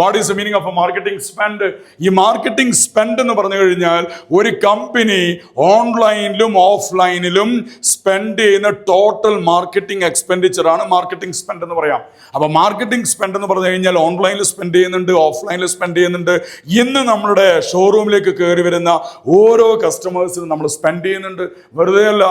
What is the meaning of a marketing spend ഈ marketing spend എന്ന് പറഞ്ഞു കഴിഞ്ഞാൽ ഒരു കമ്പനി ഓൺലൈനിലും ഓഫ്ലൈനിലും സ്പെൻഡ് ചെയ്യുന്ന ടോട്ടൽ മാർക്കറ്റിംഗ് എക്സ്പെൻഡിച്ചർ ആണ് മാർക്കറ്റിംഗ് സ്പെൻഡ് എന്ന് പറയാം. അപ്പൊ മാർക്കറ്റിംഗ് സ്പെൻഡ് എന്ന് പറഞ്ഞു കഴിഞ്ഞാൽ ഓൺലൈനിൽ സ്പെൻഡ് ചെയ്യുന്നുണ്ട് ഓഫ്ലൈനിൽ സ്പെൻഡ് ചെയ്യുന്നുണ്ട്. ഇന്ന് നമ്മുടെ ഷോറൂമിലേക്ക് കയറി വരുന്ന ഓരോ കസ്റ്റമേഴ്സിനും നമ്മൾ സ്പെൻഡ് ചെയ്യുന്നുണ്ട്. വെറുതെ അല്ല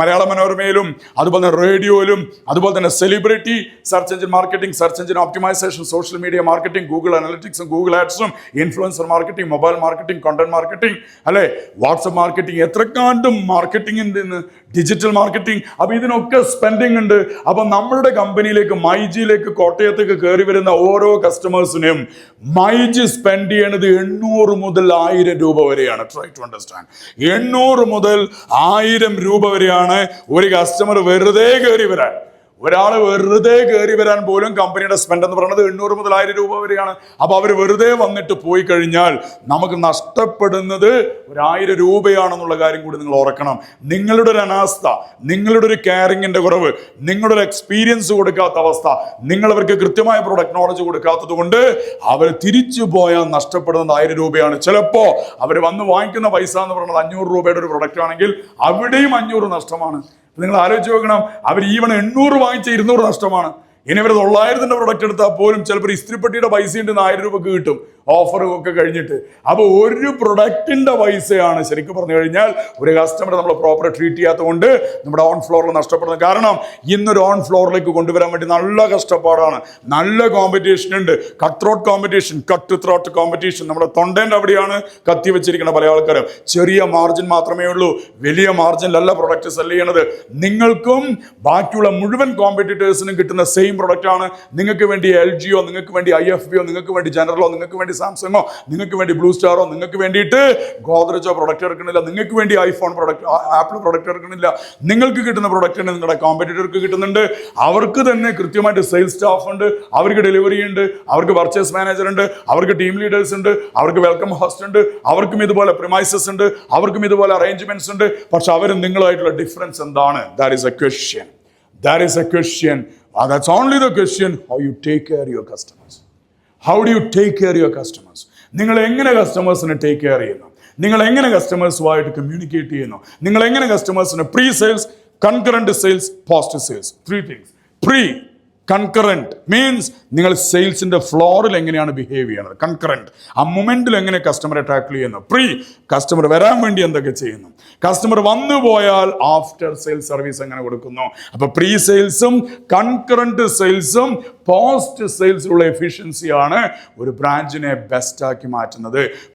മലയാള മനോരമയിലും അതുപോലെ തന്നെ റേഡിയോയിലും അതുപോലെ തന്നെ celebrity search engine marketing search engine optimisation social media marketing Google അനലിറ്റിക്സും Google ആഡ്സും influencer marketing mobile marketing content marketing അല്ലെ? വാട്സപ്പ് മാർക്കറ്റിംഗ് എത്രക്കാണ്ടും മാർക്കറ്റിംഗിൽ നിന്ന് ഡിജിറ്റൽ മാർക്കറ്റിംഗ് അപ്പൊ ഇതിനൊക്കെ സ്പെൻഡിങ് ഉണ്ട്. അപ്പൊ നമ്മളുടെ കമ്പനിയിലേക്ക് മൈജിയിലേക്ക് കോട്ടയത്തേക്ക് കയറി വരുന്ന ഓരോ കസ്റ്റമേഴ്സിനെയും മൈജി സ്പെൻഡ് ചെയ്യണത് എണ്ണൂറ് മുതൽ ആയിരം രൂപ വരെയാണ്. ട്രൈ ടു അണ്ടർസ്റ്റാൻഡ് എണ്ണൂറ് മുതൽ ആയിരം രൂപ വരെയാണ് ഒരു കസ്റ്റമർ വെറുതെ കയറി വരാൻ. ഒരാൾ വെറുതെ കയറി വരാൻ പോലും കമ്പനിയുടെ സ്പെൻഡ് എന്ന് പറയുന്നത് എണ്ണൂറ് മുതൽ ആയിരം രൂപ വരെയാണ്. അപ്പോൾ അവർ വെറുതെ വന്നിട്ട് പോയി കഴിഞ്ഞാൽ നമുക്ക് നഷ്ടപ്പെടുന്നത് ഒരായിരം രൂപയാണെന്നുള്ള കാര്യം കൂടി നിങ്ങൾ ഓർക്കണം. നിങ്ങളുടെ ഒരു അനാസ്ഥ നിങ്ങളുടെ ഒരു കെയറിങ്ങിന്റെ കുറവ് നിങ്ങളുടെ ഒരു എക്സ്പീരിയൻസ് കൊടുക്കാത്ത അവസ്ഥ നിങ്ങളവർക്ക് കൃത്യമായ പ്രൊഡക്റ്റ് നോളജ് കൊടുക്കാത്തത് കൊണ്ട് അവർ തിരിച്ചു പോയാൽ നഷ്ടപ്പെടുന്നത് ആയിരം രൂപയാണ്. ചിലപ്പോ അവർ വന്ന് വാങ്ങിക്കുന്ന പൈസ എന്ന് പറയുന്നത് അഞ്ഞൂറ് രൂപയുടെ ഒരു പ്രൊഡക്റ്റ് ആണെങ്കിൽ അവിടെയും അഞ്ഞൂറ് നഷ്ടമാണ്. നിങ്ങൾ ആലോചിച്ച് നോക്കണം. അവർ ഈവൺ എണ്ണൂറ് വാങ്ങിച്ച ഇരുന്നൂറ് നഷ്ടമാണ്. ഇനി അവർ തൊള്ളായിരത്തിന്റെ പ്രൊഡക്റ്റ് എടുത്താൽ പോലും ചിലപ്പോൾ ഇസ്ത്രിപ്പെട്ടിയുടെ പൈസ ഉണ്ട് ആയിരം രൂപക്ക് കിട്ടും. ഓഫർ ഒക്കെ കഴിഞ്ഞിട്ട്. അപ്പോൾ ഒരു പ്രൊഡക്റ്റിന്റെ പൈസയാണ് ശരിക്കും പറഞ്ഞു കഴിഞ്ഞാൽ ഒരു കസ്റ്റമർ നമ്മൾ പ്രോപ്പർ ട്രീറ്റ് ചെയ്യാത്തതുകൊണ്ട് നമ്മുടെ ഓൺ ഫ്ലോറിൽ നഷ്ടപ്പെടുന്നത്. കാരണം ഇന്നൊരു ഓൺ ഫ്ലോറിലേക്ക് കൊണ്ടുവരാൻ വേണ്ടി നല്ല കഷ്ടപ്പാടാണ്. നല്ല കോമ്പറ്റീഷൻ ഉണ്ട്. Cut throat competition cut throat competition നമ്മുടെ തൊണ്ടേന്റെ അവിടെയാണ് കത്തി വെച്ചിരിക്കുന്ന പല ആൾക്കാരും. ചെറിയ മാർജിൻ മാത്രമേ ഉള്ളൂ. വലിയ മാർജിനിലല്ല പ്രൊഡക്റ്റ് സെൽ ചെയ്യണത്. നിങ്ങൾക്കും ബാക്കിയുള്ള മുഴുവൻ കോമ്പറ്റീറ്റേഴ്സിനും കിട്ടുന്ന സെയിം പ്രൊഡക്റ്റ് ആണ്. നിങ്ങൾക്ക് വേണ്ടി എൽ ജിയോ നിങ്ങൾക്ക് വേണ്ടി ഐ എഫ് ബിയോ നിങ്ങൾക്ക് വേണ്ടി ജനറലോ നിങ്ങൾക്ക് വേണ്ടി സാംസങ്ങോ നിങ്ങൾക്ക് വേണ്ടി ബ്ലൂ സ്റ്റാറോ നിങ്ങൾക്ക് വേണ്ടിയിട്ട് ഗോദ്രജോ പ്രൊഡക്റ്റ് എടുക്കണില്ല നിങ്ങൾക്ക് വേണ്ടി ഐഫോൺ പ്രൊഡക്റ്റ് ആപ്പിൾ പ്രൊഡക്റ്റ് എടുക്കണില്ല നിങ്ങൾക്ക് കിട്ടുന്ന പ്രൊഡക്റ്റ് നിങ്ങളുടെ കോമ്പറ്റീറ്റർക്ക് കിട്ടുന്നുണ്ട്. അവർക്ക് തന്നെ കൃത്യമായിട്ട് സെയിൽസ് സ്റ്റാഫ് ഉണ്ട് അവർക്ക് ഡെലിവറി ഉണ്ട് അവർക്ക് പർച്ചേസ് മാനേജർ ഉണ്ട് അവർക്ക് ടീം ലീഡേഴ്സ് ഉണ്ട് അവർക്ക് വെൽക്കം ഹോസ്റ്റ് ഉണ്ട് അവർക്കും ഇതുപോലെ പ്രിമൈസസ് ഉണ്ട് അവർക്കും ഇതുപോലെ അറേഞ്ച്മെന്റ്സ് ഉണ്ട്. പക്ഷെ അവരും നിങ്ങളായിട്ടുള്ള ഡിഫറൻസ് എന്താണ്? That is a question that is a question that's only the question how you take care your customers how do you take care your customers നിങ്ങൾ എങ്ങനെ കസ്റ്റമേഴ്സിനെ ടേക്ക് കെയർ ചെയ്യുന്നു? നിങ്ങൾ എങ്ങനെ കസ്റ്റമേഴ്സുമായിട്ട് കമ്മ്യൂണിക്കേറ്റ് ചെയ്യുന്നു? നിങ്ങൾ എങ്ങനെ കസ്റ്റമേഴ്സിനെ pre sales concurrent sales post sales three things pre concurrent means നിങ്ങൾ സെയിൽസിന്റെ ഫ്ലോറിൽ എങ്ങനെയാണ് ബിഹേവ് ചെയ്യുന്നത്? കൺകറന്റ് ആ മൊമെന്റിൽ എങ്ങനെ കസ്റ്റമറെ ടാക്കിൾ ചെയ്യുന്നു? പ്രീ കസ്റ്റമർ വരാൻ വേണ്ടി എന്തൊക്കെ ചെയ്യുന്നു? കസ്റ്റമർ വന്നു പോയാൽ ആഫ്റ്റർ സെയിൽസ് സർവീസ് എങ്ങനെ കൊടുക്കുന്നു? അപ്പോൾ പ്രീ സെയിൽസും കൺകറന്റ് സെയിൽസും പോസ്റ്റ് സെയിൽസിലുള്ള എഫിഷ്യൻസിയാണ് ഒരു ബ്രാഞ്ചിനെ ബെസ്റ്റാക്കി മാറ്റുന്നത്.